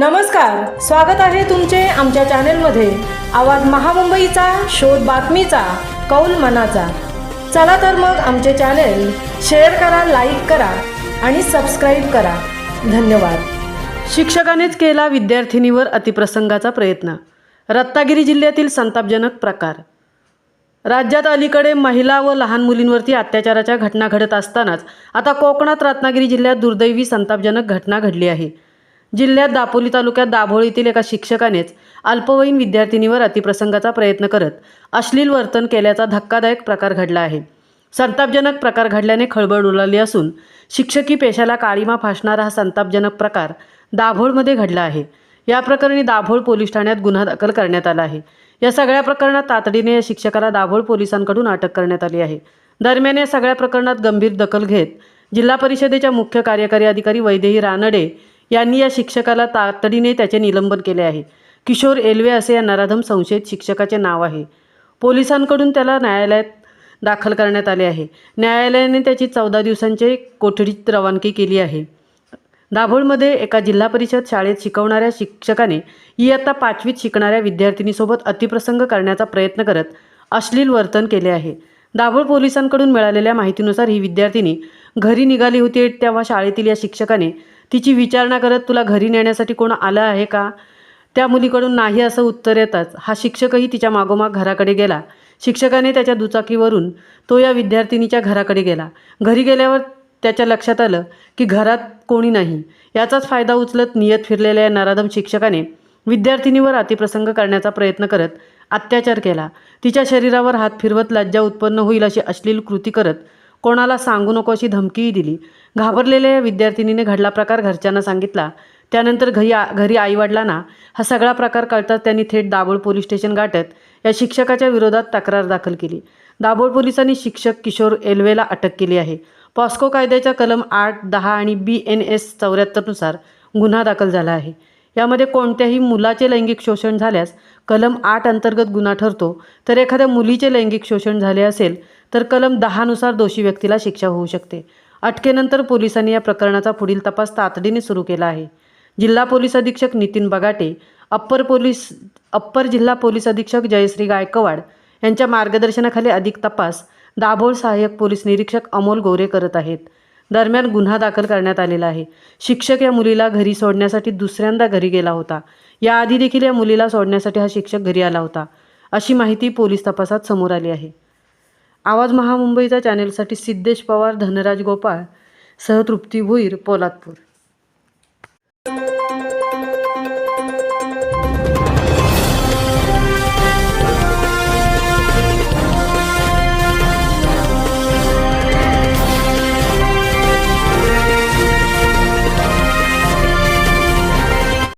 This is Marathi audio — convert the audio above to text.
नमस्कार स्वागत आहे तुमचे आमच्या चॅनेलमध्ये. आवाज महामुंबईचा शोध बातमीचा कौल मनाचा. चला तर मग आमचे चॅनेल शेअर करा लाईक करा आणि सबस्क्राईब करा. धन्यवाद. शिक्षकानेच केला विद्यार्थिनीवर अतिप्रसंगाचा प्रयत्न. रत्नागिरी जिल्ह्यातील संतापजनक प्रकार. राज्यात अलीकडे महिला व लहान मुलींवरती अत्याचाराच्या घटना घडत असतानाच आता कोकणात रत्नागिरी जिल्ह्यात दुर्दैवी संतापजनक घटना घडली आहे. जिल्ह्यात दापोली तालुक्यात दाभोळ येथील एका शिक्षकानेच अल्पवयीन विद्यार्थिनीवर अतिप्रसंगाचा प्रयत्न करत अश्लील वर्तन केल्याचा धक्कादायक प्रकार घडला आहे. संतापजनक प्रकार घडल्याने खळबळ उडाली असून शिक्षकी पेशाला काळीमा फासणारा हा संतापजनक प्रकार दाभोळमध्ये घडला आहे. या प्रकरणी दाभोळ पोलीस ठाण्यात गुन्हा दाखल करण्यात आला आहे. या सगळ्या प्रकरणात तातडीने या शिक्षकाला दाभोळ पोलिसांकडून अटक करण्यात आली आहे. दरम्यान या सगळ्या प्रकरणात गंभीर दखल घेत जिल्हा परिषदेच्या मुख्य कार्यकारी अधिकारी वैदेही रानडे यांनी या शिक्षकाला तातडीने त्याचे निलंबन केले आहे. किशोर एलवे असे या नराधम संशयित शिक्षकाचे नाव आहे. पोलिसांकडून त्याला न्यायालयात दाखल करण्यात आले आहे. न्यायालयाने त्याची चौदा दिवसांचे कोठडीत रवानगी केली आहे. दाभोळमध्ये एका जिल्हा परिषद शाळेत शिकवणाऱ्या शिक्षकाने इयत्ता पाचवीत शिकणाऱ्या विद्यार्थिनीसोबत अतिप्रसंग करण्याचा प्रयत्न करत अश्लील वर्तन केले आहे. दाभोळ पोलिसांकडून मिळालेल्या माहितीनुसार ही विद्यार्थिनी घरी निघाली होती तेव्हा शाळेतील या शिक्षकाने तिची विचारणा करत तुला घरी नेण्यासाठी कोण आलं आहे का? त्या मुलीकडून नाही असं उत्तर येताच हा शिक्षकही तिच्या मागोमाग घराकडे गेला. शिक्षकाने त्याच्या दुचाकीवरून तो या विद्यार्थिनीच्या घराकडे गेला. घरी गेल्यावर त्याच्या लक्षात आलं की घरात कोणी नाही. याचाच फायदा उचलत नियत फिरलेल्या या नराधम शिक्षकाने विद्यार्थिनीवर अतिप्रसंग करण्याचा प्रयत्न करत अत्याचार केला. तिच्या शरीरावर हात फिरवत लज्जा उत्पन्न होईल अशी अश्लील कृती करत कोणाला सांगू नको अशी धमकीही दिली. घाबरलेल्या या विद्यार्थिनीने घडला प्रकार घरच्यांना सांगितला. त्यानंतर घरी आ घरी आईवडिलांना हा सगळा प्रकार कळताच त्यांनी थेट दाभोळ पोलीस स्टेशन गाठत या शिक्षकाच्या विरोधात तक्रार दाखल केली. दाभोळ पोलिसांनी शिक्षक किशोर एल्वेला अटक केली आहे. पॉस्को कायद्याच्या कलम आठ दहा आणि बी एन एस चौऱ्याहत्तरनुसार गुन्हा दाखल झाला आहे. यामध्ये कोणत्याही मुलाचे लैंगिक शोषण झाल्यास कलम आठ अंतर्गत गुन्हा ठरतो. तर एखाद्या मुलीचे लैंगिक शोषण झाले असेल तर कलम दहानुसार दोषी व्यक्तीला शिक्षा होऊ शकते. अटकेनंतर पोलिसांनी या प्रकरणाचा पुढील तपास तातडीने सुरू केला आहे. जिल्हा पोलीस अधीक्षक Nitin Bagate upper police upper जिल्हा पोलीस अधीक्षक जयश्री गायकवाड यांच्या मार्गदर्शनाखाली अधिक तपास दाभोळ सहाय्यक पोलीस निरीक्षक अमोल गोरे करत आहेत. दरम्यान गुन्हा दाखल करण्यात आलेला आहे. शिक्षक या मुलीला घरी सोडण्यासाठी दुसऱ्यांदा घरी गेला होता. याआधी देखील या मुलीला सोडण्यासाठी हा शिक्षक घरी आला होता अशी माहिती पोलीस तपासात समोर आली आहे. आवाज महामुंबईचा चॅनेलसाठी सिद्धेश पवार धनराज गोपाळ सहतृप्ती भुईर पोलादपूर.